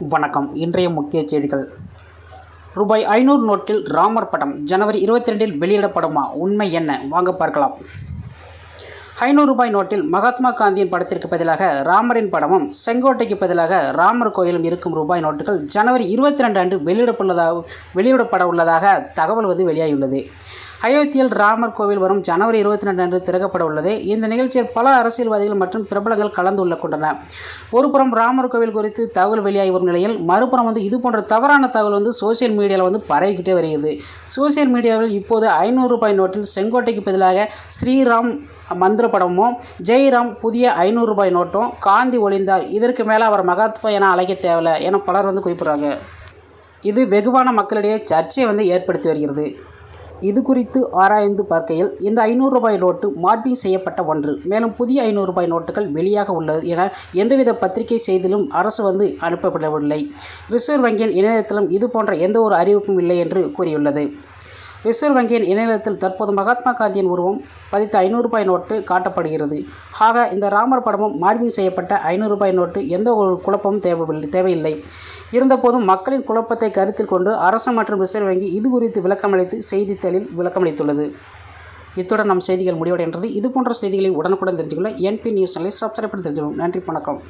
வணக்கம். இன்றைய முக்கிய செய்திகள். ரூபாய் ஐநூறு நோட்டில் ராமர் படம் ஜனவரி இருபத்தி ரெண்டில் வெளியிடப்படுமா? உண்மை என்ன? வாங்க பார்க்கலாம். ஐநூறு ரூபாய் நோட்டில் மகாத்மா காந்தியின் படத்திற்கு பதிலாக ராமரின் படமும் செங்கோட்டைக்கு பதிலாக ராமர் கோயிலும் இருக்கும் ரூபாய் நோட்டுகள் ஜனவரி இருபத்தி ரெண்டு அன்று வெளியிடப்பட்டுள்ளதாக வெளியிடப்பட உள்ளதாக தகவல் வந்து வெளியாகியுள்ளது. அயோத்தியில் ராமர் கோவில் வரும் ஜனவரி இருபத்தி ரெண்டு அன்று திறக்கப்பட உள்ளது. இந்த நிகழ்ச்சியில் பல அரசியல்வாதிகள் மற்றும் பிரபலங்கள் கலந்து கொள்ள கொண்டன ஒருபுறம் ராமர் கோவில் குறித்து தகவல் வெளியாகி வரும் நிலையில் மறுபுறம் வந்து இது போன்ற தவறான தகவல் வந்து சோசியல் மீடியாவில் வந்து பரவிக்கிட்டே வருகிறது. சோசியல் மீடியாவில் இப்போது ஐநூறு ரூபாய் நோட்டில் செங்கோட்டைக்கு பதிலாக ஸ்ரீராம் மந்திர படமும் ஜெய்ராம் புதிய ஐநூறு ரூபாய் நோட்டும் காந்தி ஒளிந்தார் இதற்கு மேலே அவர் மகாத்மா என அழைக்க தேவையில்லை என பலர் வந்து குறிப்பிட்றாங்க. இது வெகுவான மக்களிடையே சர்ச்சையை வந்து ஏற்படுத்தி வருகிறது. இது குறித்து ஆராய்ந்து பார்க்கையில் இந்த ஐநூறு ரூபாய் நோட்டு மார்பிங் செய்யப்பட்ட ஒன்று. மேலும் புதிய ஐநூறு ரூபாய் நோட்டுகள் வெளியாக உள்ளது என எந்தவித பத்திரிகை செய்திலும் அரசு வந்து அனுப்பப்படவில்லை. ரிசர்வ் வங்கியின் இணையதளம் இது போன்ற எந்த ஒரு அறிவிப்பும் இல்லை என்று கூறியுள்ளது. ரிசர்வ் வங்கியின் இணையதளத்தில் தற்போது மகாத்மா காந்தியின் உருவம் பதித்த ஐநூறு ரூபாய் நோட்டு காட்டப்படுகிறது. ஆக இந்த ராமர் படமும் மார்பிங் செய்யப்பட்ட ஐநூறு ரூபாய் நோட்டு எந்த ஒரு குழப்பமும் தேவையில்லை தேவையில்லை. இருந்தபோதும் மக்களின் குழப்பத்தை கருத்தில் கொண்டு அரசு மற்றும் ரிசர்வ் வங்கி இது குறித்து விளக்கமளித்து செய்தித்தாளில் விளக்கமளித்துள்ளது. இத்துடன் நம் செய்திகள் முடிவடைகின்றது. இது போன்ற செய்திகளை உடனுக்குடன் தெரிஞ்சுக்கொள்ள என்பி நியூஸ் சேனலை சப்ஸ்கிரைப் பண்ணி தெரிஞ்சுக்கணும் நன்றி வணக்கம்.